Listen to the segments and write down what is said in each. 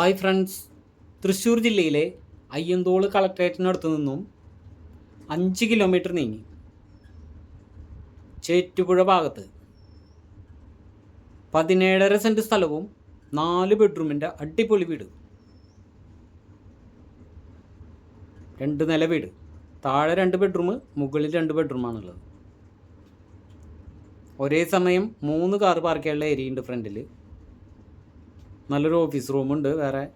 Hi friends. Thrissur ജില്ലയിലെ അയ്യന്തോൾ കളക്ട്രേറ്റിനടുത്ത് നിന്നും അഞ്ച് കിലോമീറ്റർ നീങ്ങി. ചേറ്റുപുഴ ഭാഗത്ത് പതിനേഴര സെന്റ് സ്ഥലവും നാല് ബെഡ്റൂമിന്റെ അടിപൊളി വീട്. രണ്ട് നില വീട്. താഴെ രണ്ട് ബെഡ്റൂം മുകളിൽ രണ്ട് ബെഡ്റൂമാണുള്ളത്. ഒരേ സമയം മൂന്ന് കാർ പാർക്ക് ചെയ്യാനുള്ള ഏരിയ ഉണ്ട് ഫ്രണ്ടിൽ നല്ലൊരു ഓഫീസ് റൂമുണ്ട് വേറെ.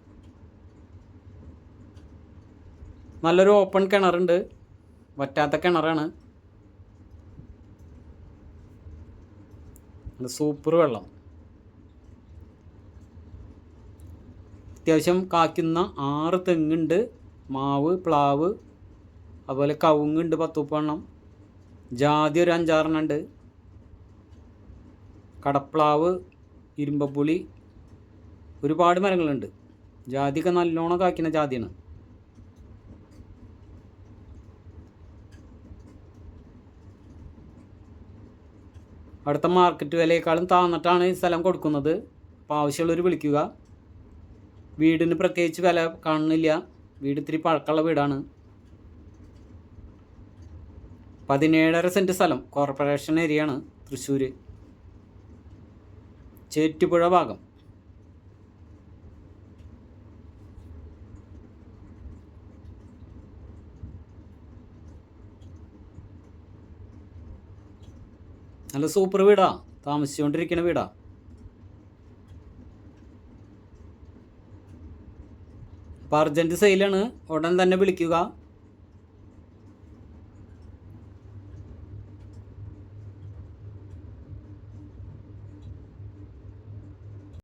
നല്ലൊരു ഓപ്പൺ കിണറുണ്ട്. വറ്റാത്ത കിണറാണ്. സൂപ്പർ വെള്ളം. അത്യാവശ്യം കാക്കുന്ന ആറ് തെങ്ങുണ്ട്. മാവ് പ്ലാവ് അതുപോലെ കവുങ്ങുണ്ട് പത്തുപ്പെണ്ണം. ജാതി ഒരു അഞ്ചാറെണ്ണം ഉണ്ട്. കടപ്ലാവ് ഇരുമ്പപ്പുളി ഒരുപാട് മരങ്ങളുണ്ട്. ജാതിയൊക്കെ നല്ലോണം കായ്ക്കുന്ന ജാതിയാണ്. അടുത്ത മാർക്കറ്റ് വിലയേക്കാളും താന്നിട്ടാണ് ഈ സ്ഥലം കൊടുക്കുന്നത്. അപ്പോൾ ആവശ്യമുള്ളവർ വിളിക്കുക. വീടിന് പ്രത്യേകിച്ച് വില കാണുന്നില്ല. വീട് ഇത്തിരി പഴക്കമുള്ള വീടാണ്. പതിനേഴര സെന്റ് സ്ഥലം. കോർപ്പറേഷൻ ഏരിയയാണ് തൃശ്ശൂർ ചേറ്റുപുഴ ഭാഗം. നല്ല സൂപ്പർ വീടാ. താമസിച്ചുകൊണ്ടിരിക്കുന്ന വീടാ. അപ്പോൾ അർജന്റ് സെയിലാണ് ഉടൻ തന്നെ വിളിക്കുക.